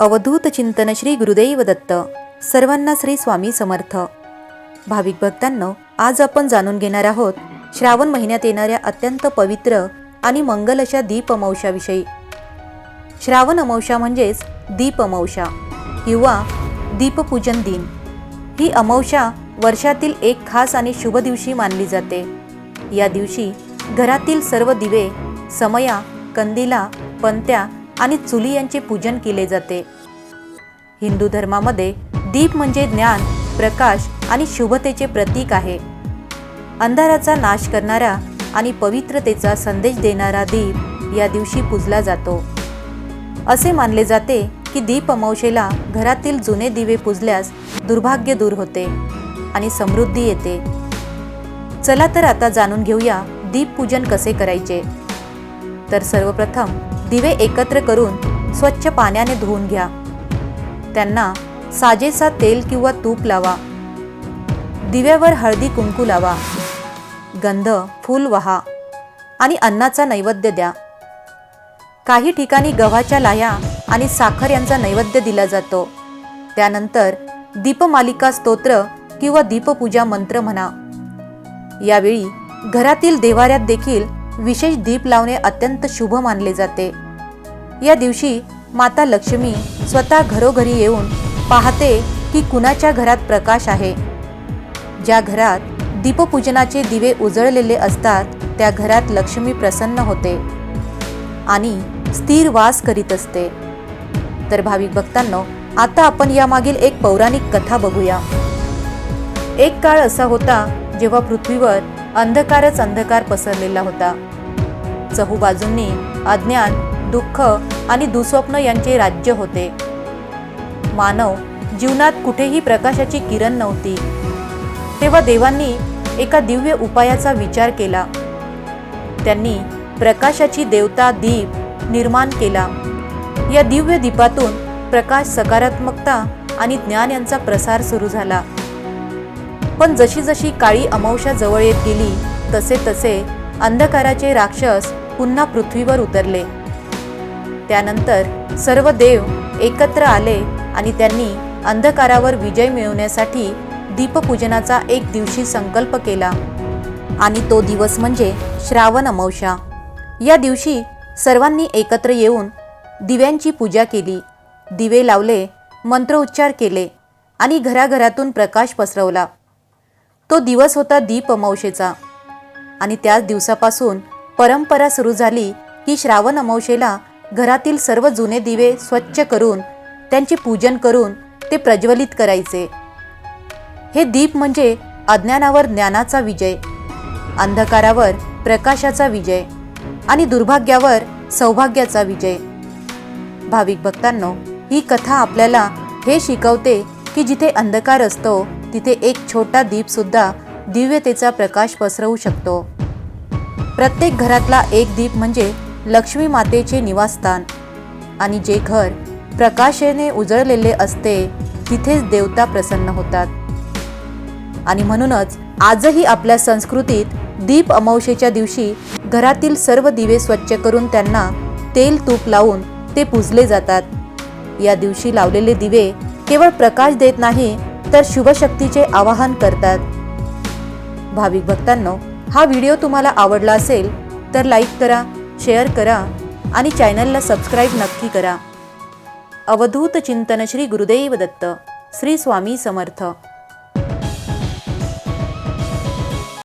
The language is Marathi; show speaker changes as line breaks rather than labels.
अवधूत चिंतन श्री गुरुदेव दत्त. सर्वांना श्री स्वामी समर्थ. भाविक भक्तांनो आज आपण जाणून घेणार आहोत श्रावण महिन्यात येणाऱ्या अत्यंत पवित्र आणि मंगल अशा दीप अमावशाविषयी श्रावण अमावशा म्हणजेच दीप अमावशा किंवा दीपपूजन दिन. ही अमावशा वर्षातील एक खास आणि शुभ दिवशी मानली जाते. या दिवशी घरातील सर्व दिवे समया कंदिला पंत्या आणि चुली यांचे पूजन केले जाते. हिंदू धर्मामध्ये दीप म्हणजे ज्ञान प्रकाश आणि शुभतेचे प्रतीक आहे. अंधाराचा नाश करणारा आणि पवित्रतेचा संदेश देणारा दीप या दिवशी पूजला जातो. असे मानले जाते की दीप अमावशेला घरातील जुने दिवे पुजल्यास दुर्भाग्य दूर होते आणि समृद्धी येते. चला तर आता जाणून घेऊया दीप पूजन कसे करायचे. तर सर्वप्रथम दिवे एकत्र करून स्वच्छ पाण्याने धुवून घ्या. त्यांना साजेसा तेल किंवा तूप लावा. दिव्यावर हळदी कुंकू लावा. गंध फूल वहा आणि अन्नाचा नैवेद्य द्या. काही ठिकाणी गव्हाच्या लाह्या आणि साखर यांचा नैवेद्य दिला जातो. त्यानंतर दीपमालिका स्तोत्र किंवा दीपपूजा मंत्र म्हणा. यावेळी घरातील देवाऱ्यात देखील विशेष दीप लावणे अत्यंत शुभ मानले जाते. या दिवशी माता लक्ष्मी स्वतः घरोघरी येऊन पाहते की कुणाच्या घरात प्रकाश आहे. ज्या घरात दीपपूजनाचे दिवे उजळलेले असतात त्या घरात लक्ष्मी प्रसन्न होते आणि स्थिर वास करीत असते. तर भाविक भक्तांनो आता आपण यामागील एक पौराणिक कथा बघूया. एक काळ असा होता जेव्हा पृथ्वीवर अंधकारच अंधकार पसरलेला होता. चहूबाजूंनी अज्ञान दुःख आणि दुस्वप्न यांचे राज्य होते. मानव जीवनात कुठेही प्रकाशाची किरण नव्हती. तेव्हा देवांनी एका दिव्य उपायाचा विचार केला. त्यांनी प्रकाशाची देवता दीप निर्माण केला. या दिव्य दीपातून प्रकाश सकारात्मकता आणि ज्ञान यांचा प्रसार सुरू झाला. पण जशी जशी काळी अमावस्या जवळ येत गेली तसे तसे अंधकाराचे राक्षस पुन्हा पृथ्वीवर उतरले. त्यानंतर सर्व देव एकत्र आले आणि त्यांनी अंधकारावर विजय मिळवण्यासाठी दीपपूजनाचा एक दिवशी संकल्प केला. आणि तो दिवस म्हणजे श्रावण अमावस्या. या दिवशी सर्वांनी एकत्र येऊन दिव्यांची पूजा केली. दिवे लावले मंत्रोच्चार केले आणि घराघरातून प्रकाश पसरवला. तो दिवस होता दीप अमावशेचा. आणि त्याच दिवसापासून परंपरा सुरू झाली की श्रावण अमावशेला घरातील सर्व जुने दिवे स्वच्छ करून त्यांचे पूजन करून ते प्रज्वलित करायचे. हे दीप म्हणजे अज्ञानावर ज्ञानाचा विजय अंधकारावर प्रकाशाचा विजय आणि दुर्भाग्यावर सौभाग्याचा विजय. भाविक भक्तांनो ही कथा आपल्याला हे शिकवते की जिथे अंधकार असतो तिथे एक छोटा दीपसुद्धा दिव्यतेचा प्रकाश पसरवू शकतो. प्रत्येक घरातला एक दीप म्हणजे लक्ष्मी मातेचे निवासस्थान. आणि जे घर प्रकाशेने उजळलेले असते तिथेच देवता प्रसन्न होतात. आणि म्हणूनच आजही आपल्या संस्कृतीत दीप अमावशेच्या दिवशी घरातील सर्व दिवे स्वच्छ करून त्यांना तेल तूप लावून ते पुजले जातात. या दिवशी लावलेले दिवे केवळ प्रकाश देत नाही तर शुभशक्तीचे आवाहन करतात. भाविक भक्तांनो हा व्हिडिओ तुम्हाला आवडला असेल तर लाईक करा शेअर करा आणि चॅनलला सबस्क्राईब नक्की करा. अवधूत चिंतन श्री गुरुदेव दत्त श्री स्वामी समर्थ.